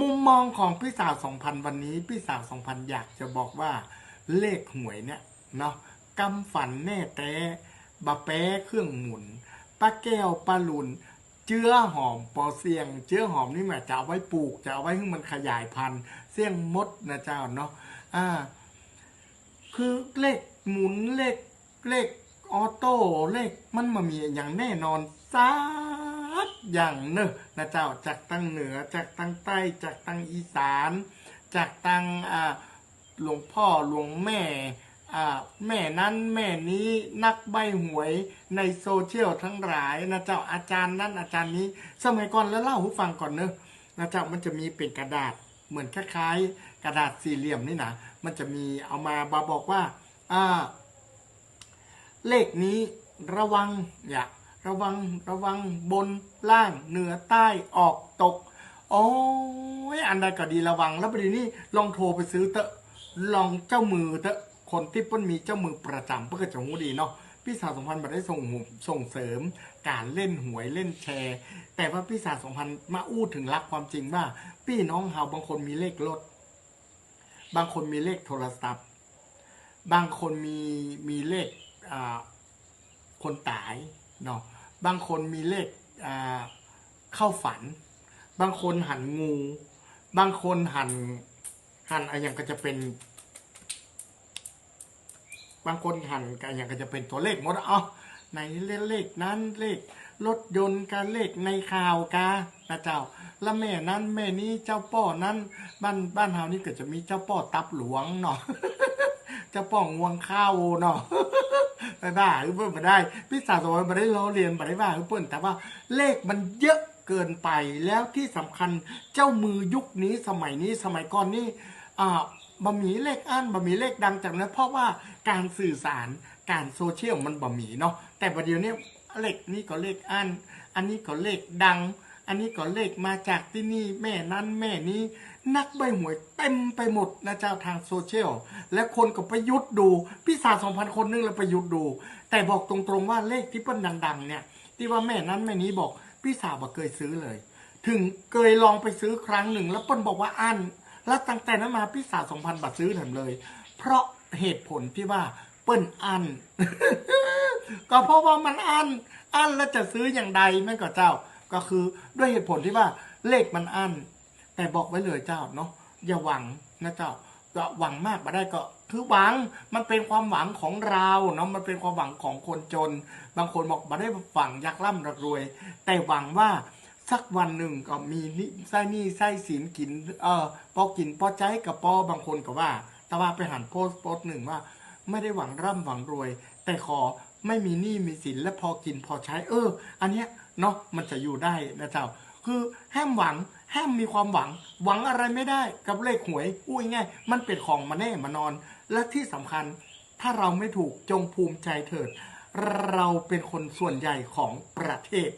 มุมมองของพี่สาวสองพันวันนี้ พี่สาวสองพันอยากจะบอกว่าเลขหวยเนี่ยเนาะกำฝันแน่แต่บะแป้เครื่องหมุนป้าแก้วปลาลุนเจื้อหอมปอเสียง เจื้อหอมนี่หมายจะเอาไว้ปลูก จะเอาไว้ให้มันขยายพันธุ์เสียงมดนะเจ้าเนาะอ่า คือเลขหมุนเลขเลขออโต้เลขมันมามีอย่างแน่นอนสั กอย่างเนอะนะเจ้าจากตั้งเหนือจากตั้งใต้จากตั้งอีสาน จากตั้งอ่าหลวงพ่อหลวงแม่อ่าแม่นั้นแม่นี้นักใบหวยในโซเชียลทั้งหลายนะเจ้าอาจารย์นั้นอาจารย์นี้ สมัยก่อนแล้วเล่าให้ฟังก่อนเนอะนะเจ้ามันจะมีเป็นกระดาษเหมือนคล้ายๆ กระดาษสี่เหลี่ยมนี่นะมันจะมีเอามาบาบอกว่าอ่าเลขนี้ระวังอย่า ระวังระวังบนล่างเหนือใต้ออกตก โอ้ยอันใดก็ดีระวัง แล้วประเดี๋ยวนี้ลองโทรไปซื้อเถอะลองเจ้ามือเถอะคนที่เปิ้นมีเจ้ามือประจำเพื่อจะหูดีเนาะพี่สาวสองพันมาได้ส่งหส่งเสริม การเล่นหวยเล่นแชร์ แต่ว่าพี่สาวสองพันมาอู้ถึงรักความจริงว่า พี่น้องเฮาบางคนมีเลขรถบางคนมีเลขโทรศัพท์ บางคนมีมีเลขคนตาย เนาะบางคนมีเลขอ่าเข้าฝัน บางคนหันงู บางคนหันหันอะไรอย่างก็จะเป็น บางคนหันกันอย่างก็จะเป็นตัวเลขหมดอ๋อในเลขนั้นเลขรถยนต์การเลขในข่าวกานะเจ้าล้วแม่นั้นแม่นี้เจ้าป้อนั้น บ้านบ้านเฮานี่ก็จะมีเจ้าป้อตับหลวงเนาะเจ้าป้องวงข้าวเนาะ ไม่ได้หรือเพิ่อนมาได้ พี่สาวสอนมาได้ล้อเรียนมาได้ว่าหรือเพิ่อนแต่ว่าเลขมันเยอะเกินไปแล้วที่สำคัญเจ้ามือยุคนี้สมัยนี้สมัยก่อนนี่อ่าบะหมี่เลขอันบะหมี่เลขดังจากนั้นเพราะว่าการสื่อสารการโซเชียลมันบะหมี่เนาะแต่ประเดี๋ยวนี้เลขนี้ก็เลขอันอันนี้ก็เลขดัง อันนี้ก็เลขมาจากที่นี่แม่นั้นแม่นี้ นักใบหวยเต็มไปหมดนะเจ้าทางโซเชียลและคนก็ไปยุดดู พี่สาวสองพันคนนึงแล้วไปยุดดู แต่บอกตรงๆว่าเลขที่เปิ้ลดังๆ เนี่ย ที่ว่าแม่นั้นแม่นี้บอกพี่สาวบอกเคยซื้อเลย ถึงเคยลองไปซื้อครั้งหนึ่ง แล้วเปิ้ลบอกว่าอันแล้วตั้งแต่นั้นมาพี่สาวสองพันบาทซื้อแถมเลย เพราะเหตุผลที่ว่าเปิ้ลอันก็เพราะว่ามันอันอันแล้วจะซื้ออย่างใดแม่ก็เจ้า ก็คือด้วยเหตุผลที่ว่าเลขมันอันแต่บอกไว้เลยเจ้าเนาะอย่าหวังนะเจ้าก็หวังมากมาได้ก็คือหวังมันเป็นความหวังของเราเนาะมันเป็นความหวังของคนจน บางคนบอกมาได้หวังอยากร่ำรักรวย แต่หวังว่าสักวันหนึ่งก็มีนิไส้นี่ไส้สินกินเออพอกินพอใจกับปอบางคนก็ว่า แต่ว่าไปหันโพสต์โพสต์หนึ่งว่า ไม่ได้หวังร่ำหวังรวย แต่ขอไม่มีหนี้มีสินและพอกินพอใช้ เออ อันเนี้ย เนาะมันจะอยู่ได้นะเจ้าคือห้ามหวังห้ามมีความหวัง หวังอะไรไม่ได้กับเลขหวยอุ้ยง่าย มันเป็นของมาแน่มานอน และที่สำคัญถ้าเราไม่ถูกจงภูมิใจเถิด เราเป็นคนส่วนใหญ่ของประเทศ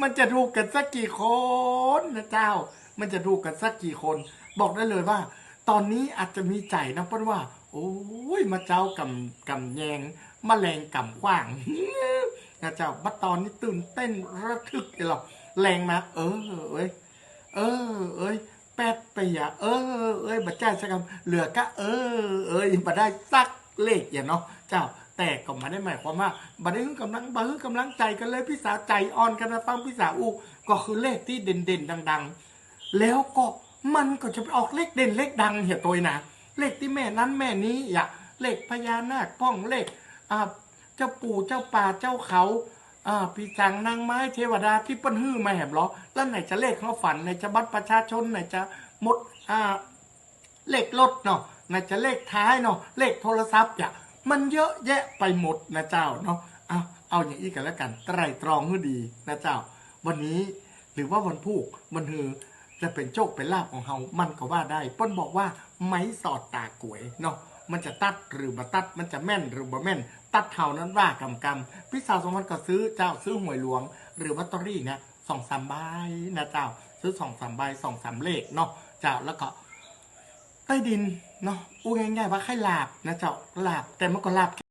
มันจะถูกกันสักกี่คนนะเจ้า มันจะถูกกันสักกี่คน บอกได้เลยว่า ตอนนี้อาจจะมีใจนะเพราะว่า โอ้ยมาเจ้ากำกำแยงมแมลงกำขว้าง นะเจ้าบัดตอนนี้ตื่นเต้นระทึกเลยหรอกแรงมาเออเอ้ยเออ เอ้ยแป๊บไปอะเออ เอ้ยบัดจ้าสักคำเหลือก็เออ เอ้ยบัดได้สักเลขอย่างเนาะเจ้าแต่ก็มาได้หมายความว่าบัดได้ฮึ่งกำลังบัดฮึ่งกำลังใจกันเลยพี่สาวใจอ่อนกันนะฟังพี่สาวอู้ก็คือเลขที่เด่นๆดัง ๆ แล้วก็มันก็จะไปออกเลขเด่นเลขดังเหี่ยตัวนะเลขที่แม่นั้นแม่นี้อย่าเลขพญานาคป้องเลขอ่า เจ้าปู่เจ้าป่าเจ้าเขาอ่าพี่จังนางไม้เทวดาที่เปิ้นฮื้อมาแหบล้อแล้วไหนจะเลขเขาฝันไหนจะบัตรประชาชนไหนจะหมดอ่าเลขรถเนาะไหนจะเลขท้ายเนาะเลขโทรศัพท์อย่ามันเยอะแยะไปหมดนะเจ้าเนาะเอาเอาอย่างนี้กันแล้วกันไตรตรองให้ดีนะเจ้า วันนี้หรือว่าวันพุกมันฮือจะเป็นโชคเป็นลาภของเฮามันก็ว่าได้ป้นบอกว่าไม้สอดตากวยเนาะ มันจะตัดหรือบ่ตัด มันจะแม่นหรือบ่แม่น ตัดเท่านั้นว่ากำกำพี่สาวสองพันก็ซื้อเจ้าซื้อหวยหลวง หรือวัตเตอรี่นะสองสามใบนะเจ้า ซื้อสองสามใบสองสามเลขเนาะเจ้าแล้วก็ใต้ดินเนาะอู้ง่ายๆว่าให้ลาบนะเจ้าหลาบแต่มันก็หลาบ